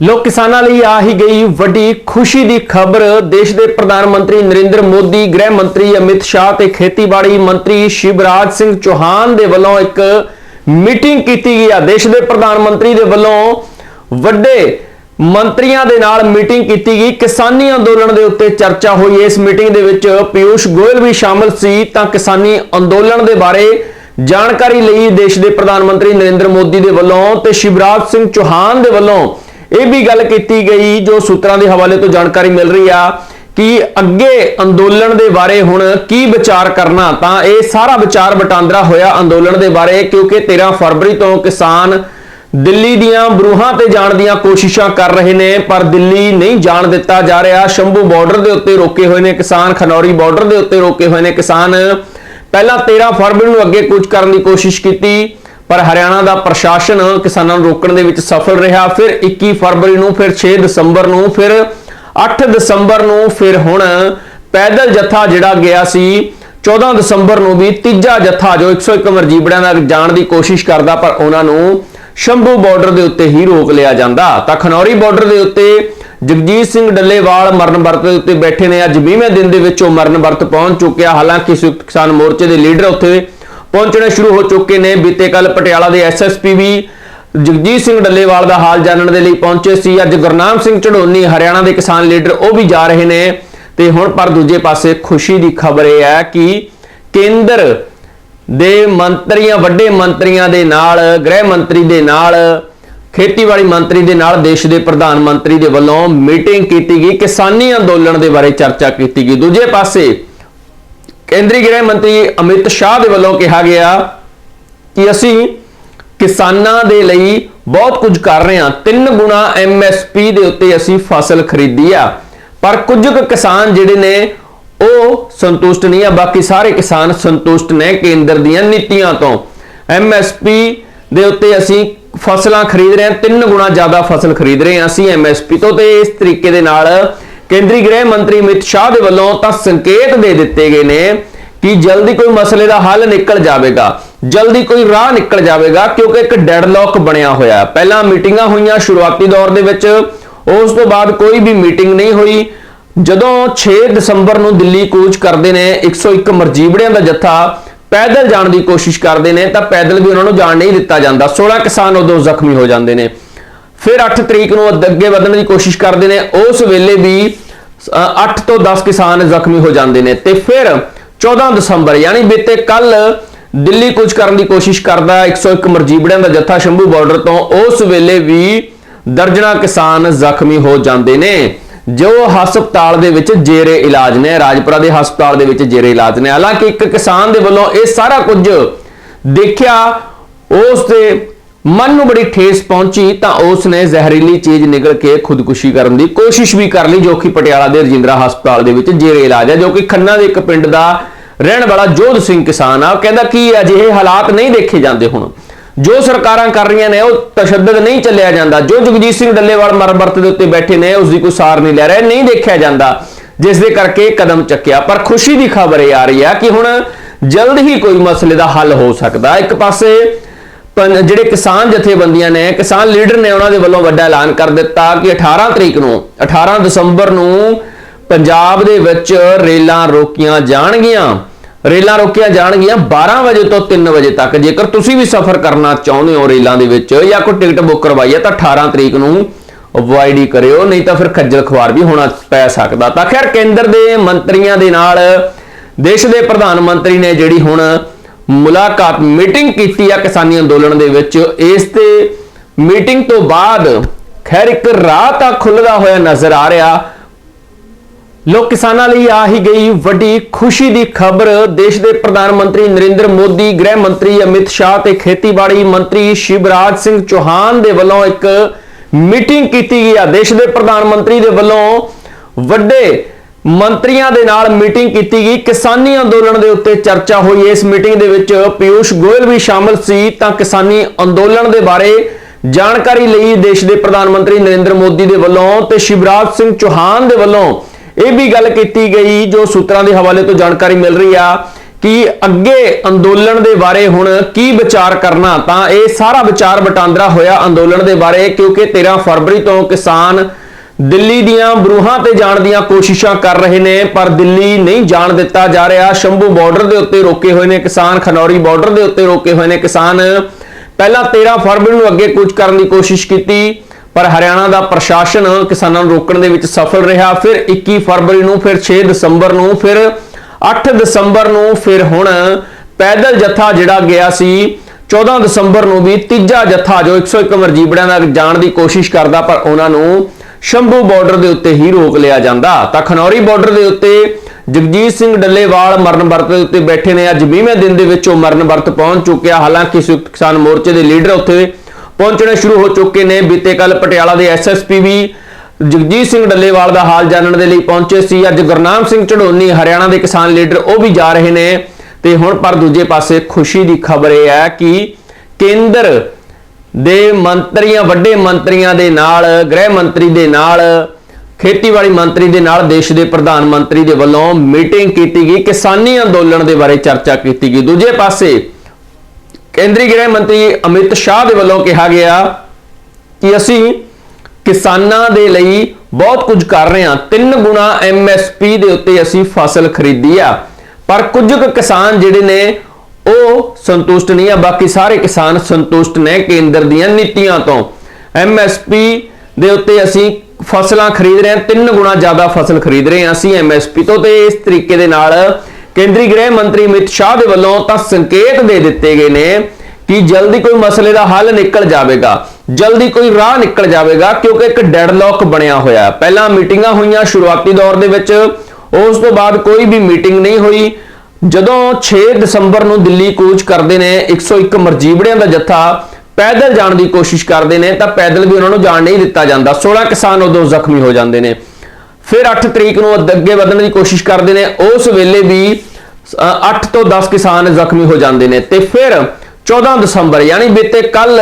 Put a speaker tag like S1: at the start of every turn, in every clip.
S1: ਲੋਕ ਕਿਸਾਨਾਂ ਲਈ ਆ ਹੀ ਗਈ ਵੱਡੀ ਖੁਸ਼ੀ ਦੀ ਖਬਰ। ਦੇਸ਼ ਦੇ ਪ੍ਰਧਾਨ ਮੰਤਰੀ ਨਰਿੰਦਰ ਮੋਦੀ, ਗ੍ਰਹਿ ਮੰਤਰੀ ਅਮਿਤ ਸ਼ਾਹ ਤੇ ਖੇਤੀਬਾੜੀ ਮੰਤਰੀ ਸ਼ਿਵਰਾਜ ਸਿੰਘ ਚੌਹਾਨ ਦੇ ਵੱਲੋਂ ਇੱਕ ਮੀਟਿੰਗ ਕੀਤੀ ਗਈ ਆ। ਦੇਸ਼ ਦੇ ਪ੍ਰਧਾਨ ਮੰਤਰੀ ਦੇ ਵੱਲੋਂ ਵੱਡੇ ਮੰਤਰੀਆਂ ਦੇ ਨਾਲ ਮੀਟਿੰਗ ਕੀਤੀ ਗਈ। ਕਿਸਾਨੀ ਅੰਦੋਲਨ ਦੇ ਉੱਤੇ ਚਰਚਾ ਹੋਈ। ਇਸ ਮੀਟਿੰਗ ਦੇ ਵਿੱਚ ਪਿਊਸ਼ ਗੋਇਲ ਵੀ ਸ਼ਾਮਲ ਸੀ। ਤਾਂ ਕਿਸਾਨੀ ਅੰਦੋਲਨ ਦੇ ਬਾਰੇ ਜਾਣਕਾਰੀ ਲਈ ਦੇਸ਼ ਦੇ ਪ੍ਰਧਾਨ ਮੰਤਰੀ ਨਰਿੰਦਰ ਮੋਦੀ ਦੇ ਵੱਲੋਂ ਤੇ ਸ਼ਿਵਰਾਜ ਸਿੰਘ ਚੌਹਾਨ ਦੇ ਵੱਲੋਂ ਇਹ ਵੀ ਗੱਲ ਕੀਤੀ ਗਈ ਜੋ ਸੂਤਰਾਂ ਦੇ ਹਵਾਲੇ ਤੋਂ ਜਾਣਕਾਰੀ ਮਿਲ ਰਹੀ ਆ ਕਿ ਅੱਗੇ ਅੰਦੋਲਨ ਦੇ ਬਾਰੇ ਹੁਣ ਕੀ ਵਿਚਾਰ ਕਰਨਾ, ਤਾਂ ਇਹ ਸਾਰਾ ਵਿਚਾਰ ਵਟਾਂਦਰਾ ਹੋਇਆ ਅੰਦੋਲਨ ਦੇ ਬਾਰੇ, ਕਿਉਂਕਿ 13 ਫਰਵਰੀ ਤੋਂ ਕਿਸਾਨ ਦਿੱਲੀ ਦੀਆਂ ਬਰੂਹਾਂ ਤੇ ਜਾਣ ਦੀਆਂ ਕੋਸ਼ਿਸ਼ਾਂ ਕਰ ਰਹੇ ਨੇ, ਪਰ ਦਿੱਲੀ ਨਹੀਂ ਜਾਣ ਦਿੱਤਾ ਜਾ ਰਿਹਾ। ਸ਼ੰਭੂ ਬਾਰਡਰ ਦੇ ਉੱਤੇ ਰੋਕੇ ਹੋਏ ਨੇ ਕਿਸਾਨ, ਖਨੌਰੀ ਬਾਰਡਰ ਦੇ ਉੱਤੇ ਰੋਕੇ ਹੋਏ ਨੇ ਕਿਸਾਨ। ਪਹਿਲਾਂ 13 ਫਰਵਰੀ ਨੂੰ ਅੱਗੇ ਕੂਚ ਕਰਨ ਦੀ ਕੋਸ਼ਿਸ਼ ਕੀਤੀ। ਪਰ ਹਰਿਆਣਾ ਦਾ ਪ੍ਰਸ਼ਾਸਨ ਕਿਸਾਨਾਂ ਨੂੰ ਰੋਕਣ ਦੇ ਵਿੱਚ ਸਫਲ ਰਿਹਾ। ਫਿਰ 21 ਫਰਵਰੀ ਨੂੰ, ਫਿਰ 6 ਦਸੰਬਰ ਨੂੰ, ਫਿਰ 8 ਦਸੰਬਰ ਨੂੰ, ਫਿਰ ਹੁਣ ਪੈਦਲ ਜੱਥਾ ਜਿਹੜਾ ਗਿਆ ਸੀ 14 ਦਸੰਬਰ ਨੂੰ ਵੀ ਤੀਜਾ ਜੱਥਾ ਜੋ 101 ਮਰਜੀਬੜਿਆਂ ਦਾ ਜਾਣ ਦੀ ਕੋਸ਼ਿਸ਼ ਕਰਦਾ, ਪਰ ਉਹਨਾਂ ਨੂੰ ਸ਼ੰਭੂ ਬਾਰਡਰ ਦੇ ਉੱਤੇ ਹੀ ਰੋਕ ਲਿਆ ਜਾਂਦਾ। ਤਾਂ ਖਨੌਰੀ ਬਾਰਡਰ ਦੇ ਉੱਤੇ ਜਗਜੀਤ ਸਿੰਘ ਡੱਲੇਵਾਲ ਮਰਨ ਵਰਤ ਦੇ ਉੱਤੇ ਬੈਠੇ ਨੇ। ਅੱਜ 20ਵੇਂ ਦਿਨ ਦੇ ਵਿੱਚ ਉਹ ਮਰਨ ਵਰਤ ਪਹੁੰਚ ਚੁੱਕਿਆ। ਹਾਲਾਂਕਿ ਸੰਯੁਕਤ ਕਿਸਾਨ ਮੋਰਚੇ ਦੇ ਲੀਡਰ ਉੱਥੇ ਪਹੁੰਚਣੇ ਸ਼ੁਰੂ ਹੋ ਚੁੱਕੇ ਨੇ। ਬੀਤੇ ਕੱਲ ਪਟਿਆਲਾ ਦੇ ਐਸਐਸਪੀ ਵੀ ਜਗਜੀਤ ਸਿੰਘ ਡੱਲੇਵਾਲ ਦਾ ਹਾਲ ਜਾਣਨ ਦੇ ਲਈ ਪਹੁੰਚੇ ਸੀ। ਅੱਜ ਗੁਰਨਾਮ ਸਿੰਘ ਚੜੋਨੀ ਹਰਿਆਣਾ ਦੇ ਕਿਸਾਨ ਲੀਡਰ, ਉਹ ਵੀ ਜਾ ਰਹੇ ਨੇ। ਤੇ ਹੁਣ ਪਰ ਦੂਜੇ ਪਾਸੇ ਖੁਸ਼ੀ ਦੀ ਖਬਰ ਇਹ ਹੈ ਕਿ ਕੇਂਦਰ ਦੇ ਮੰਤਰੀਆਂ, ਵੱਡੇ ਮੰਤਰੀਆਂ ਦੇ ਨਾਲ, ਗ੍ਰਹਿ ਮੰਤਰੀ ਦੇ ਨਾਲ, ਖੇਤੀਬਾੜੀ ਮੰਤਰੀ ਦੇ ਨਾਲ, ਦੇਸ਼ ਦੇ ਪ੍ਰਧਾਨ ਮੰਤਰੀ ਦੇ ਵੱਲੋਂ ਮੀਟਿੰਗ ਕੀਤੀ ਗਈ। ਕਿਸਾਨੀ ਅੰਦੋਲਨ ਦੇ ਬਾਰੇ ਚਰਚਾ ਕੀਤੀ ਗਈ। ਦੂਜੇ ਪਾਸੇ ਕੇਂਦਰੀ ਗ੍ਰਹਿ ਮੰਤਰੀ ਅਮਿਤ ਸ਼ਾਹ ਦੇ ਵੱਲੋਂ ਕਿਹਾ ਗਿਆ ਕਿ ਅਸੀਂ ਕਿਸਾਨਾਂ ਦੇ ਲਈ ਬਹੁਤ ਕੁਝ ਕਰ ਰਹੇ ਹਾਂ। ਤਿੰਨ ਗੁਣਾ ਐਮਐਸਪੀ ਦੇ ਉੱਤੇ ਅਸੀਂ ਫਸਲ ਖਰੀਦੀ ਆ। ਪਰ ਕੁਝ ਕੁ ਕਿਸਾਨ ਜਿਹੜੇ ਨੇ, ਉਹ ਸੰਤੁਸ਼ਟ ਨਹੀਂ ਆ। ਬਾਕੀ ਸਾਰੇ ਕਿਸਾਨ ਸੰਤੁਸ਼ਟ ਨੇ ਕੇਂਦਰ ਦੀਆਂ ਨੀਤੀਆਂ ਤੋਂ। ਐਮਐਸਪੀ ਦੇ ਉੱਤੇ ਅਸੀਂ ਫਸਲਾਂ ਖਰੀਦ ਰਹੇ ਹਾਂ। ਤਿੰਨ ਗੁਣਾ ਜ਼ਿਆਦਾ ਫਸਲ ਖਰੀਦ ਰਹੇ ਹਾਂ। ਅਸੀਂ ਐਮਐਸਪੀ ਤੋਂ ਤੇ ਇਸ ਤਰੀਕੇ ਦੇ ਨਾਲ ਕੇਂਦਰੀ ਗ੍ਰਹਿ ਮੰਤਰੀ ਅਮਿਤ ਸ਼ਾਹ ਦੇ ਵੱਲੋਂ ਤਾਂ ਸੰਕੇਤ ਦੇ ਦਿੱਤੇ ਗਏ ਨੇ ਕਿ ਜਲਦੀ ਕੋਈ ਮਸਲੇ ਦਾ ਹੱਲ ਨਿਕਲ ਜਾਵੇਗਾ, ਜਲਦੀ ਕੋਈ ਰਾਹ ਨਿਕਲ ਜਾਵੇਗਾ ਕਿਉਂਕਿ ਇੱਕ ਡੈਡਲੌਕ ਬਣਿਆ ਹੋਇਆ ਪਹਿਲਾਂ ਮੀਟਿੰਗਾਂ ਹੋਈਆਂ ਸ਼ੁਰੂਆਤੀ ਦੌਰ ਦੇ ਵਿੱਚ, ਉਸ ਤੋਂ ਬਾਅਦ ਕੋਈ ਵੀ ਮੀਟਿੰਗ ਨਹੀਂ ਹੋਈ। ਜਦੋਂ 6 ਦਸੰਬਰ ਨੂੰ ਦਿੱਲੀ ਕੂਚ ਕਰਦੇ ਨੇ 101 ਮਰਜੀਬੜਿਆਂ ਦਾ ਜੱਥਾ ਪੈਦਲ ਜਾਣ ਦੀ ਕੋਸ਼ਿਸ਼ ਕਰਦੇ ਨੇ, ਤਾਂ ਪੈਦਲ ਵੀ ਉਹਨਾਂ ਨੂੰ ਜਾਣ ਨਹੀਂ ਦਿੱਤਾ ਜਾਂਦਾ। 16 ਕਿਸਾਨ ਉਦੋਂ ਜ਼ਖਮੀ ਹੋ ਜਾਂਦੇ ਨੇ। ਫਿਰ 8 ਤਰੀਕ ਨੂੰ ਅੱਗੇ ਵਧਣ ਦੀ ਕੋਸ਼ਿਸ਼ ਕਰਦੇ ਨੇ, ਉਸ ਵੇਲੇ ਵੀ 8 ਤੋਂ 10 ਕਿਸਾਨ ਜ਼ਖਮੀ ਹੋ ਜਾਂਦੇ ਨੇ। ਤੇ ਫਿਰ 14 ਦਸੰਬਰ, ਯਾਨੀ ਬੀਤੇ ਕੱਲ ਦਿੱਲੀ ਕੁਝ ਕਰਨ ਦੀ ਕੋਸ਼ਿਸ਼ ਕਰਦਾ 101 ਮਰਜੀਬੜਿਆਂ ਦਾ ਜੱਥਾ ਸ਼ੰਭੂ ਬਾਰਡਰ ਤੋਂ, ਉਸ ਵੇਲੇ ਵੀ ਦਰਜਨਾ ਕਿਸਾਨ ਜ਼ਖਮੀ ਹੋ ਜਾਂਦੇ ਨੇ। ਜੋ ਹਸਪਤਾਲ ਦੇ ਵਿੱਚ ਜੇਰੇ ਇਲਾਜ ਨੇ, ਰਾਜਪੁਰਾ ਦੇ ਹਸਪਤਾਲ ਦੇ ਵਿੱਚ ਜੇਰੇ ਇਲਾਜ ਨੇ। ਹਾਲਾਂਕਿ ਇੱਕ ਕਿਸਾਨ ਦੇ ਵੱਲੋਂ ਇਹ ਸਾਰਾ ਕੁਝ ਦੇਖਿਆ, ਉਸ ਦੇ ਮਨ ਨੂੰ ਬੜੀ ਠੇਸ ਪਹੁੰਚੀ ਤਾਂ ਉਸ ਨੇ ਜ਼ਹਿਰੀਲੀ ਚੀਜ਼ ਨਿਗਲ ਕੇ ਖੁਦਕੁਸ਼ੀ ਕਰਨ ਦੀ ਕੋਸ਼ਿਸ਼ ਵੀ ਕਰ ਲਈ, ਜੋ ਕਿ ਪਟਿਆਲਾ ਦੇ ਰਜਿੰਦਰਾ ਹਸਪਤਾਲ ਦੇ ਵਿੱਚ ਜੇਰੇ ਇਲਾਜ ਹੈ, ਜੋ ਕਿ ਖੰਨਾ ਦੇ ਇੱਕ ਪਿੰਡ ਦਾ ਰਹਿਣ ਵਾਲਾ ਜੋਧ ਸਿੰਘ ਕਿਸਾਨ ਆ। ਕਹਿੰਦਾ ਕਿ ਅਜਿਹੇ ਹਾਲਾਤ ਨਹੀਂ ਦੇਖੇ ਜਾਂਦੇ ਹੁਣ। ਜੋ ਸਰਕਾਰਾਂ ਕਰ ਰਹੀਆਂ ਨੇ, ਉਹ ਤਸ਼ੱਦਦ ਨਹੀਂ ਚੱਲਿਆ ਜਾਂਦਾ। ਜੋ ਜਗਜੀਤ ਸਿੰਘ ਡੱਲੇਵਾਲ ਮਰਬਰਤ ਦੇ ਉੱਤੇ ਬੈਠੇ ਨੇ ਉਸ ਦੀ ਕੋਈ ਸਾਰ ਨਹੀਂ ਲੈ ਰਿਹਾ, ਨਹੀਂ ਦੇਖਿਆ ਜਾਂਦਾ। ਜਿਸ ਦੇ ਕਰਕੇ ਕਦਮ ਚੱਕਿਆ। ਪਰ ਖੁਸ਼ੀ ਦੀ ਖਬਰ ਇਹ ਆ ਰਹੀ ਹੈ ਕਿ ਹੁਣ ਜਲਦ ਹੀ ਕੋਈ ਮਸਲੇ ਦਾ ਹੱਲ ਹੋ ਸਕਦਾ। ਇੱਕ ਪਾਸੇ ਜਿਹੜੇ ਕਿਸਾਨ ਜਥੇਬੰਦੀਆਂ ਨੇ, ਕਿਸਾਨ ਲੀਡਰ ਨੇ ਉਹਨਾਂ ਦੇ ਵੱਲੋਂ ਵੱਡਾ ਐਲਾਨ ਕਰ ਦਿੱਤਾ ਕਿ 18 ਤਰੀਕ ਨੂੰ 18 ਦਸੰਬਰ ਨੂੰ ਪੰਜਾਬ ਦੇ ਵਿੱਚ ਰੇਲਾਂ ਰੋਕੀਆਂ ਜਾਣਗੀਆਂ। ਰੇਲਾਂ ਰੋਕੀਆਂ ਜਾਣਗੀਆਂ 12 ਵਜੇ ਤੋਂ 3 ਵਜੇ ਤੱਕ। ਜੇਕਰ ਤੁਸੀਂ ਵੀ ਸਫ਼ਰ ਕਰਨਾ ਚਾਹੁੰਦੇ ਹੋ ਰੇਲਾਂ ਦੇ ਵਿੱਚ ਜਾਂ ਕੋਈ ਟਿਕਟ ਬੁੱਕ ਕਰਵਾਈ ਹੈ, ਤਾਂ 18 ਤਰੀਕ ਨੂੰ ਅਵੋਇਡ ਹੀ ਕਰਿਓ, ਨਹੀਂ ਤਾਂ ਫਿਰ ਖੱਜਲ ਖਵਾਰ ਵੀ ਹੋਣਾ ਪੈ ਸਕਦਾ। ਤਾਂ ਖੈਰ, ਕੇਂਦਰ ਦੇ ਮੰਤਰੀਆਂ ਦੇ ਨਾਲ ਦੇਸ਼ ਦੇ ਪ੍ਰਧਾਨ ਮੰਤਰੀ ਨੇ ਜਿਹੜੀ ਹੁਣ ਮੁਲਾਕਾਤ ਮੀਟਿੰਗ ਕੀਤੀ ਆ ਕਿਸਾਨੀ ਅੰਦੋਲਨ ਦੇ ਵਿੱਚ। ਇਸ ਤੇ ਮੀਟਿੰਗ ਤੋਂ ਬਾਅਦ ਖੈਰ ਇੱਕ ਰਾਹ ਤਾਂ ਖੁੱਲਦਾ ਹੋਇਆ ਨਜ਼ਰ ਆ ਰਿਹਾ। ਲੋਕ ਕਿਸਾਨਾਂ ਲਈ ਆ ਹੀ ਗਈ ਵੱਡੀ ਖੁਸ਼ੀ ਦੀ ਖਬਰ। ਦੇਸ਼ ਦੇ ਪ੍ਰਧਾਨ ਮੰਤਰੀ ਨਰਿੰਦਰ ਮੋਦੀ, ਗ੍ਰਹਿ ਮੰਤਰੀ ਅਮਿਤ ਸ਼ਾਹ ਤੇ ਖੇਤੀਬਾੜੀ ਮੰਤਰੀ ਸ਼ਿਵਰਾਜ ਸਿੰਘ ਚੌਹਾਨ ਦੇ ਵੱਲੋਂ ਇੱਕ ਮੀਟਿੰਗ ਕੀਤੀ ਗਈ ਆ। ਦੇਸ਼ ਦੇ ਪ੍ਰਧਾਨ ਮੰਤਰੀ ਦੇ ਵੱਲੋਂ ਵੱਡੇ ਮੰਤਰੀਆਂ ਦੇ ਨਾਲ ਮੀਟਿੰਗ ਕੀਤੀ ਗਈ। ਕਿਸਾਨੀ ਅੰਦੋਲਨ ਦੇ ਉੱਤੇ ਚਰਚਾ ਹੋਈ। ਇਸ ਮੀਟਿੰਗ ਦੇ ਵਿੱਚ ਪਿਊਸ਼ ਗੋਇਲ ਵੀ ਸ਼ਾਮਲ ਸੀ। ਤਾਂ ਕਿਸਾਨੀ ਅੰਦੋਲਨ ਦੇ ਬਾਰੇ ਜਾਣਕਾਰੀ ਲਈ ਦੇਸ਼ ਦੇ ਪ੍ਰਧਾਨ ਮੰਤਰੀ ਨਰਿੰਦਰ ਮੋਦੀ ਦੇ ਵੱਲੋਂ ਤੇ ਸ਼ਿਵਰਾਜ ਸਿੰਘ ਚੌਹਾਨ ਦੇ ਵੱਲੋਂ ਇਹ ਵੀ ਗੱਲ ਕੀਤੀ ਗਈ, ਜੋ ਸੂਤਰਾਂ ਦੇ ਹਵਾਲੇ ਤੋਂ ਜਾਣਕਾਰੀ ਮਿਲ ਰਹੀ ਆ ਕਿ ਅੱਗੇ ਅੰਦੋਲਨ ਦੇ ਬਾਰੇ ਹੁਣ ਕੀ ਵਿਚਾਰ ਕਰਨਾ। ਤਾਂ ਇਹ ਸਾਰਾ ਵਿਚਾਰ ਵਟਾਂਦਰਾ ਹੋਇਆ ਅੰਦੋਲਨ ਦੇ ਬਾਰੇ, ਕਿਉਂਕਿ 13 ਫਰਵਰੀ ਤੋਂ ਕਿਸਾਨ ਦਿੱਲੀ ਦੀਆਂ ਬਰੂਹਾਂ ਤੇ ਜਾਣ ਦੀਆਂ ਕੋਸ਼ਿਸ਼ਾਂ ਕਰ ਰਹੇ ਨੇ, ਪਰ ਦਿੱਲੀ ਨਹੀਂ ਜਾਣ ਦਿੱਤਾ ਜਾ ਰਿਹਾ। ਸ਼ੰਭੂ ਬਾਰਡਰ ਦੇ ਉੱਤੇ ਰੋਕੇ ਹੋਏ ਨੇ ਕਿਸਾਨ, ਖਨੌਰੀ ਬਾਰਡਰ ਦੇ ਉੱਤੇ ਰੋਕੇ ਹੋਏ ਨੇ ਕਿਸਾਨ। ਪਹਿਲਾਂ 13 ਫਰਵਰੀ ਨੂੰ ਅੱਗੇ ਕੁਝ ਕਰਨ ਦੀ ਕੋਸ਼ਿਸ਼ ਕੀਤੀ, ਪਰ ਹਰਿਆਣਾ ਦਾ ਪ੍ਰਸ਼ਾਸਨ ਕਿਸਾਨਾਂ ਨੂੰ ਰੋਕਣ ਦੇ ਵਿੱਚ ਸਫਲ ਰਿਹਾ। ਫਿਰ 21 ਫਰਵਰੀ ਨੂੰ, ਫਿਰ 6 ਦਸੰਬਰ ਨੂੰ, ਫਿਰ 8 ਦਸੰਬਰ ਨੂੰ, ਫਿਰ ਹੁਣ ਪੈਦਲ ਜੱਥਾ ਜਿਹੜਾ ਗਿਆ ਸੀ 14 ਦਸੰਬਰ ਨੂੰ ਵੀ ਤੀਜਾ ਜੱਥਾ ਜੋ 101 ਮਰਜੀਬੜਿਆਂ ਦਾ ਜਾਣ ਦੀ ਕੋਸ਼ਿਸ਼ ਕਰਦਾ, ਪਰ ਉਹਨਾਂ ਨੂੰ ਸ਼ੰਭੂ ਬਾਰਡਰ ਦੇ ਉੱਤੇ ਹੀ ਰੋਕ ਲਿਆ ਜਾਂਦਾ। ਤਾਂ ਖਨੌਰੀ ਬਾਰਡਰ ਦੇ ਉੱਤੇ ਜਗਜੀਤ ਸਿੰਘ ਡੱਲੇਵਾਲ ਮਰਨ ਵਰਤ ਦੇ ਉੱਤੇ ਬੈਠੇ ਨੇ। ਅੱਜ 20ਵੇਂ ਦਿਨ ਦੇ ਵਿੱਚ ਉਹ ਮਰਨ ਵਰਤ ਪਹੁੰਚ ਚੁੱਕਿਆ। ਹਾਲਾਂਕਿ ਸੰਯੁਕਤ ਕਿਸਾਨ ਮੋਰਚੇ ਦੇ ਲੀਡਰ ਉੱਥੇ ਪਹੁੰਚਣੇ ਸ਼ੁਰੂ ਹੋ ਚੁੱਕੇ ਨੇ। ਬੀਤੇ ਕੱਲ ਪਟਿਆਲਾ ਦੇ ਐਸਐਸਪੀ ਵੀ ਜਗਜੀਤ ਸਿੰਘ ਡੱਲੇਵਾਲ ਦਾ ਹਾਲ ਜਾਣਨ ਦੇ ਲਈ ਪਹੁੰਚੇ ਸੀ। ਅੱਜ ਗੁਰਨਾਮ ਸਿੰਘ ਝੜੋਨੀ, ਹਰਿਆਣਾ ਦੇ ਕਿਸਾਨ ਲੀਡਰ, ਉਹ ਵੀ ਜਾ ਰਹੇ ਨੇ। ਤੇ ਹੁਣ ਪਰ ਦੂਜੇ ਪਾਸੇ ਖੁਸ਼ੀ ਦੀ ਖਬਰ ਇਹ ਹੈ ਕਿ ਕੇਂਦਰ ਦੇ ਮੰਤਰੀਆਂ, ਵੱਡੇ ਮੰਤਰੀਆਂ ਦੇ ਨਾਲ, ਗ੍ਰਹਿ ਮੰਤਰੀ ਦੇ ਨਾਲ, ਖੇਤੀਬਾੜੀ ਮੰਤਰੀ ਦੇ ਨਾਲ, ਦੇਸ਼ ਦੇ ਪ੍ਰਧਾਨ ਮੰਤਰੀ ਦੇ ਵੱਲੋਂ ਮੀਟਿੰਗ ਕੀਤੀ ਗਈ, ਕਿਸਾਨੀ ਅੰਦੋਲਨ ਦੇ ਬਾਰੇ ਚਰਚਾ ਕੀਤੀ ਗਈ। ਦੂਜੇ ਪਾਸੇ, ਕੇਂਦਰੀ ਗ੍ਰਹਿ ਮੰਤਰੀ ਅਮਿਤ ਸ਼ਾਹ ਦੇ ਵੱਲੋਂ ਕਿਹਾ ਗਿਆ ਕਿ ਅਸੀਂ ਕਿਸਾਨਾਂ ਦੇ ਲਈ ਬਹੁਤ ਕੁਝ ਕਰ ਰਹੇ ਹਾਂ। ਤਿੰਨ ਗੁਣਾ ਐਮਐਸਪੀ ਦੇ ਉੱਤੇ ਅਸੀਂ ਫਸਲ ਖਰੀਦੀ ਆ। ਪਰ ਕੁਝ ਕੁ ਕਿਸਾਨ ਜਿਹੜੇ ਨੇ ਉਹ ਸੰਤੁਸ਼ਟ ਨਹੀਂ ਆ, ਬਾਕੀ ਸਾਰੇ ਕਿਸਾਨ ਸੰਤੁਸ਼ਟ ਨੇ ਕੇਂਦਰ ਦੀਆਂ ਨੀਤੀਆਂ ਤੋਂ। ਐਮਐਸਪੀ ਦੇ ਉੱਤੇ ਅਸੀਂ ਫਸਲਾਂ ਖਰੀਦ ਰਹੇ ਹਾਂ, ਤਿੰਨ ਗੁਣਾ ਜ਼ਿਆਦਾ ਫਸਲ ਖਰੀਦ ਰਹੇ ਹਾਂ ਅਸੀਂ ਐਮਐਸਪੀ ਤੋਂ ਤੇ ਇਸ ਤਰੀਕੇ ਦੇ ਨਾਲ ਕੇਂਦਰੀ ਗ੍ਰਹਿ ਮੰਤਰੀ ਅਮਿਤ ਸ਼ਾਹ ਦੇ ਵੱਲੋਂ ਤਾਂ ਸੰਕੇਤ ਦੇ ਦਿੱਤੇ ਗਏ ਨੇ ਕਿ ਜਲਦੀ ਕੋਈ ਮਸਲੇ ਦਾ ਹੱਲ ਨਿਕਲ ਜਾਵੇਗਾ, ਜਲਦੀ ਕੋਈ ਰਾਹ ਨਿਕਲ ਜਾਵੇਗਾ, ਕਿਉਂਕਿ ਇੱਕ ਡੈਡਲੌਕ ਬਣਿਆ ਹੋਇਆ ਪਹਿਲਾਂ ਮੀਟਿੰਗਾਂ ਹੋਈਆਂ ਸ਼ੁਰੂਆਤੀ ਦੌਰ ਦੇ ਵਿੱਚ, ਉਸ ਤੋਂ ਬਾਅਦ ਕੋਈ ਵੀ ਮੀਟਿੰਗ ਨਹੀਂ ਹੋਈ। ਜਦੋਂ 6 ਦਸੰਬਰ ਨੂੰ ਦਿੱਲੀ ਕੂਚ ਕਰਦੇ ਨੇ 101 ਮਰਜੀਬੜਿਆਂ ਦਾ ਜੱਥਾ ਪੈਦਲ ਜਾਣ ਦੀ ਕੋਸ਼ਿਸ਼ ਕਰਦੇ ਨੇ, ਤਾਂ ਪੈਦਲ ਵੀ ਉਹਨਾਂ ਨੂੰ ਜਾਣ ਨਹੀਂ ਦਿੱਤਾ ਜਾਂਦਾ। 16 ਕਿਸਾਨ ਉਦੋਂ ਜ਼ਖਮੀ ਹੋ ਜਾਂਦੇ ਨੇ। ਫਿਰ 8 ਤਰੀਕ ਨੂੰ ਅੱਗੇ ਵਧਣ ਦੀ ਕੋਸ਼ਿਸ਼ ਕਰਦੇ ਨੇ, ਉਸ ਵੇਲੇ ਵੀ 8 ਤੋਂ 10 ਕਿਸਾਨ ਜ਼ਖਮੀ ਹੋ ਜਾਂਦੇ ਨੇ। ਤੇ ਫਿਰ 14 ਦਸੰਬਰ, ਯਾਨੀ ਬੀਤੇ ਕੱਲ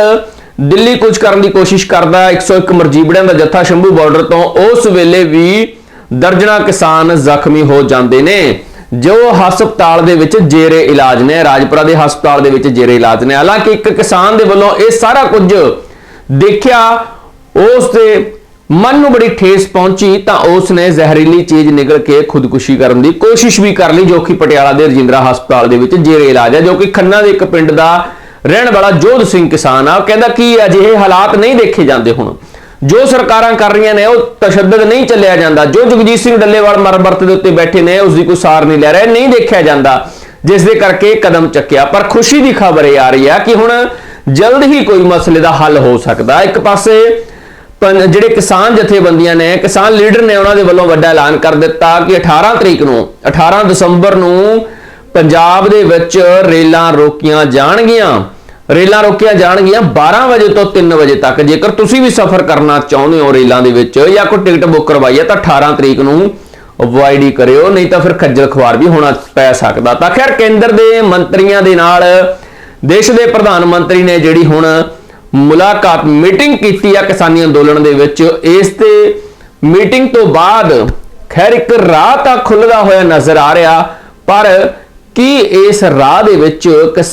S1: ਦਿੱਲੀ ਕੁਝ ਕਰਨ ਦੀ ਕੋਸ਼ਿਸ਼ ਕਰਦਾ 101 ਮਰਜੀਬੜਿਆਂ ਦਾ ਜੱਥਾ ਸ਼ੰਭੂ ਬਾਰਡਰ ਤੋਂ, ਉਸ ਵੇਲੇ ਵੀ ਦਰਜਨਾ ਕਿਸਾਨ ਜ਼ਖਮੀ ਹੋ ਜਾਂਦੇ ਨੇ। ਜੋ ਹਸਪਤਾਲ ਦੇ ਵਿੱਚ ਜੇਰੇ ਇਲਾਜ ਨੇ, ਰਾਜਪੁਰਾ ਦੇ ਹਸਪਤਾਲ ਦੇ ਵਿੱਚ ਜੇਰੇ ਇਲਾਜ ਨੇ, ਹਾਲਾਂਕਿ ਇੱਕ ਕਿਸਾਨ ਦੇ ਵੱਲੋਂ ਇਹ ਸਾਰਾ ਕੁਝ ਦੇਖਿਆ, ਉਸ ਦੇ ਮਨ ਨੂੰ ਬੜੀ ਠੇਸ ਪਹੁੰਚੀ, ਤਾਂ ਉਸ ਨੇ ਜ਼ਹਿਰੀਲੀ ਚੀਜ਼ ਨਿਗਲ ਕੇ ਖੁਦਕੁਸ਼ੀ ਕਰਨ ਦੀ ਕੋਸ਼ਿਸ਼ ਵੀ ਕਰ ਲਈ, ਜੋ ਕਿ ਪਟਿਆਲਾ ਦੇ ਰਜਿੰਦਰਾ ਹਸਪਤਾਲ ਦੇ ਵਿੱਚ ਜੇਰੇ ਇਲਾਜ ਹੈ, ਜੋ ਕਿ ਖੰਨਾ ਦੇ ਇੱਕ ਪਿੰਡ ਦਾ ਰਹਿਣ ਵਾਲਾ ਜੋਧ ਸਿੰਘ ਕਿਸਾਨ ਆ। ਉਹ ਕਹਿੰਦਾ ਕਿ ਅਜਿਹੇ ਹਾਲਾਤ ਨਹੀਂ ਦੇਖੇ ਜਾਂਦੇ ਹੁਣ। ਜੋ ਸਰਕਾਰਾਂ ਕਰ ਰਹੀਆਂ ਨੇ, ਉਹ ਤਸ਼ੱਦਦ ਨਹੀਂ ਚੱਲਿਆ ਜਾਂਦਾ। ਜੋ ਜਗਜੀਤ ਸਿੰਘ ਡੱਲੇਵਾਲ ਮਰਬਰਤ ਦੇ ਉੱਤੇ ਬੈਠੇ ਨੇ ਉਸ ਦੀ ਕੋਈ ਸਾਰ ਨਹੀਂ ਲੈ ਰਿਹਾ, ਨਹੀਂ ਦੇਖਿਆ ਜਾਂਦਾ। ਜਿਸ ਦੇ ਕਰਕੇ ਕਦਮ ਚੱਕਿਆ। ਪਰ ਖੁਸ਼ੀ ਦੀ ਖਬਰ ਇਹ ਆ ਰਹੀ ਹੈ ਕਿ ਹੁਣ ਜਲਦ ਹੀ ਕੋਈ ਮਸਲੇ ਦਾ ਹੱਲ ਹੋ ਸਕਦਾ। ਇੱਕ ਪਾਸੇ ਪੰ- ਜਿਹੜੇ ਕਿਸਾਨ ਜਥੇਬੰਦੀਆਂ ਨੇ, ਕਿਸਾਨ ਲੀਡਰ ਨੇ, ਉਹਨਾਂ ਦੇ ਵੱਲੋਂ ਵੱਡਾ ਐਲਾਨ ਕਰ ਦਿੱਤਾ ਕਿ 18 ਤਰੀਕ ਨੂੰ 18 ਦਸੰਬਰ ਨੂੰ ਪੰਜਾਬ ਦੇ ਵਿੱਚ ਰੇਲਾਂ ਰੋਕੀਆਂ ਜਾਣਗੀਆਂ। ਰੇਲਾਂ ਰੋਕੀਆਂ ਜਾਣਗੀਆਂ 12 ਵਜੇ ਤੋਂ 3 ਵਜੇ ਤੱਕ। ਜੇਕਰ ਤੁਸੀਂ ਵੀ ਸਫ਼ਰ ਕਰਨਾ ਚਾਹੁੰਦੇ ਹੋ ਰੇਲਾਂ ਦੇ ਵਿੱਚ ਜਾਂ ਕੋਈ ਟਿਕਟ ਬੁੱਕ ਕਰਵਾਈ ਹੈ ਤਾਂ 18 ਤਰੀਕ ਨੂੰ ਅਵੋਇਡ ਹੀ ਕਰਿਓ, ਨਹੀਂ ਤਾਂ ਫਿਰ ਖੱਜਲ ਖਵਾਰ ਵੀ ਹੋਣਾ ਪੈ ਸਕਦਾ। ਤਾਂ ਖੈਰ ਕੇਂਦਰ ਦੇ ਮੰਤਰੀਆਂ ਦੇ ਨਾਲ ਦੇਸ਼ ਦੇ ਪ੍ਰਧਾਨ ਮੰਤਰੀ ਨੇ ਜਿਹੜੀ ਹੁਣ ਮੁਲਾਕਾਤ ਮੀਟਿੰਗ ਕੀਤੀ ਆ ਕਿਸਾਨੀ ਅੰਦੋਲਨ ਦੇ ਵਿੱਚ, ਇਸ ਤੇ ਮੀਟਿੰਗ ਤੋਂ ਬਾਅਦ ਖੈਰ ਇੱਕ ਰਾਹ ਤਾਂ ਖੁੱਲਦਾ ਹੋਇਆ ਨਜ਼ਰ ਆ ਰਿਹਾ, ਪਰ ਕੀ ਇਸ ਰਾਹ ਦੇ ਵਿੱਚ ਕਿਸਾਨ